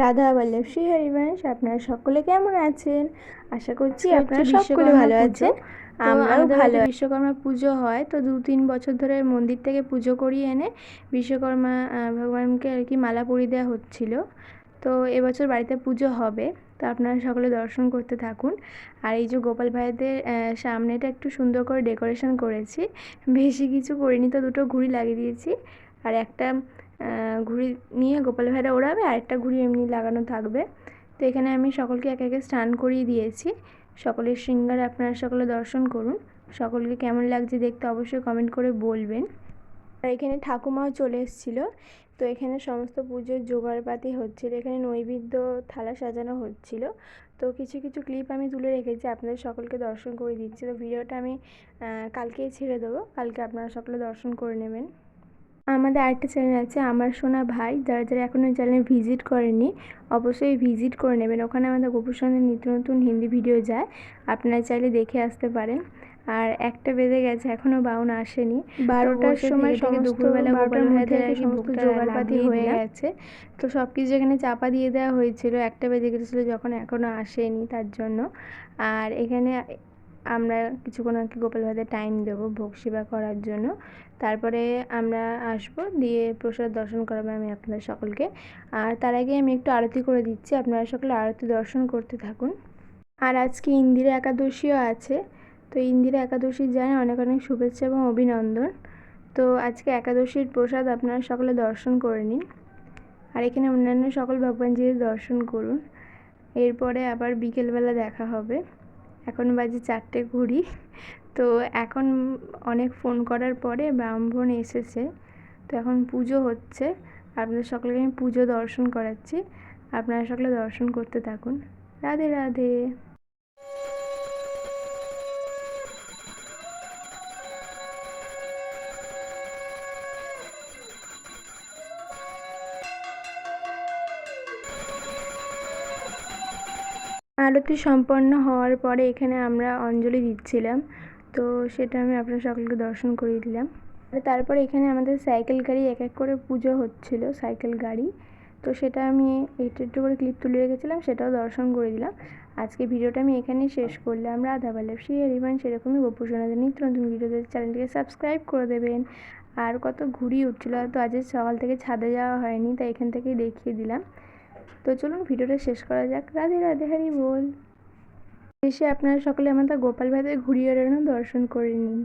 রাধা বল্লভ শ্রী হরিবংশ আপনারা সকলে কেমন আছেন? আশা করছি আপনারা সকলে ভালো আছেন। আমরাও ভালো বিশ্বকর্মা পুজো হয় তো দু তিন বছর ধরে মন্দির থেকে পুজো করিয়ে এনে বিশ্বকর্মা ভগবানকে আর কি মালা পরিয়ে দেওয়া হচ্ছিল। তো এবছর বাড়িতে পুজো হবে তো আপনারা সকলে দর্শন করতে থাকুন। আর এই যে গোপাল ভাইদের সামনেটা একটু সুন্দর করে ডেকোরেশন করেছি। বেশি কিছু করিনি তো দুটো ঘুড়ি লাগিয়ে দিয়েছি। আর একটা ঘুড়ি নিয়ে গোপাল ভাইরা ওড়াবে আর একটা ঘুড়ি এমনি লাগানো থাকবে। তো এখানে আমি সকলকে একে একে স্নান করিয়ে দিয়েছি। সকলের শৃঙ্গার আপনারা সকলে দর্শন করুন। সকলকে কেমন লাগছে দেখতে অবশ্যই কমেন্ট করে বলবেন। আর এখানে ঠাকুমাও চলে এসেছিল। তো এখানে সমস্ত পুজোর জোগাড়পাতি হচ্ছিল। এখানে নৈবেদ্য, থালা সাজানো হচ্ছিল। তো কিছু কিছু ক্লিপ আমি তুলে রেখেছি। আপনাদের সকলকে দর্শন করে দিচ্ছি। তো ভিডিওটা আমি কালকেই ছেড়ে দেবো। কালকে আপনারা সকলে দর্শন করে নেবেন। আমাদের আরেকটা চ্যানেল আছে আমার সোনা ভাই যারা যারা এখনও ওই চ্যানেলে ভিজিট করেনি অবশ্যই ভিজিট করে নেবেন। ওখানে আমাদের গোপুর সঙ্গে নিত্য নতুন হিন্দি ভিডিও যায় আপনারা চাইলে দেখে আসতে পারেন। আর একটা বেজে গেছে এখনও বাউন আসেনি। বারোটার সময় থেকে দুপুরবেলা বারোটার মধ্যে সমস্ত জোগাড়পাতি হয়ে গেছে। তো সব কিছু এখানে চাপা দিয়ে দেওয়া হয়েছিল একটা বেজে গেছিল যখন এখনও আসেনি তার জন্য। আর এখানে আমরা কিছুক্ষণ আর কি গোপাল ভাইদের টাইম দেবো ভোগ সেবা করার জন্য। তারপরে আমরা আসব, দিয়ে প্রসাদ দর্শন করাবো আমি আপনাদের সকলকে। আর তার আগে আমি একটু আরতি করে দিচ্ছি, আপনারা সকলে আরতি দর্শন করতে থাকুন। আর আজকে ইন্দিরা একাদশীও আছে, তো ইন্দিরা একাদশীর জানে অনেক অনেক শুভেচ্ছা এবং অভিনন্দন। তো আজকে একাদশীর প্রসাদ আপনারা সকলে দর্শন করে নিন। আর এখানে অন্যান্য সকল ভগবানজির দর্শন করুন। এরপরে আবার বিকেলবেলা দেখা হবে। এখন বাজে চারটে ঘুড়ি তো এখন অনেক ফোন করার পরে ব্রাহ্মণ এসেছে। তো এখন পুজো হচ্ছে। আপনাদের সকলকে আমি পুজো দর্শন করাচ্ছি। আপনারা সকলে দর্শন করতে থাকুন। রাধে রাধে। আরতি সম্পন্ন হওয়ার পরে এখানে আমরা অঞ্জলি দিচ্ছিলাম। তো সেটা আমি আপনার সকলকে দর্শন করিয়ে দিলাম। তারপরে এখানে আমাদের সাইকেল গাড়ি এক এক করে পুজো হচ্ছিল, সাইকেল গাড়ি। তো সেটা আমি একটু একটু করে ক্লিপ তুলে রেখেছিলাম, সেটাও দর্শন করে দিলাম। আজকে ভিডিওটা আমি এখানেই শেষ করলাম। রাধা বল্লভ শ্রী হরিবান সেরকমই গোপু সোনাদের নিত্য নতুন ভিডিওদের চ্যানেলটিকে সাবস্ক্রাইব করে দেবেন। আর কত ঘুড়ি উঠছিল তো আজ সকাল থেকে ছাদে যাওয়া হয়নি, তাই এখান থেকেই দেখিয়ে দিলাম। তো চলুন ভিডিওটা শেষ করা যাক। রাধে রাধে, হারি বল। শেষে আপনারা সকলে আমাদের গোপাল ভাইদের ঘুরিয়ে দর্শন করে নিন।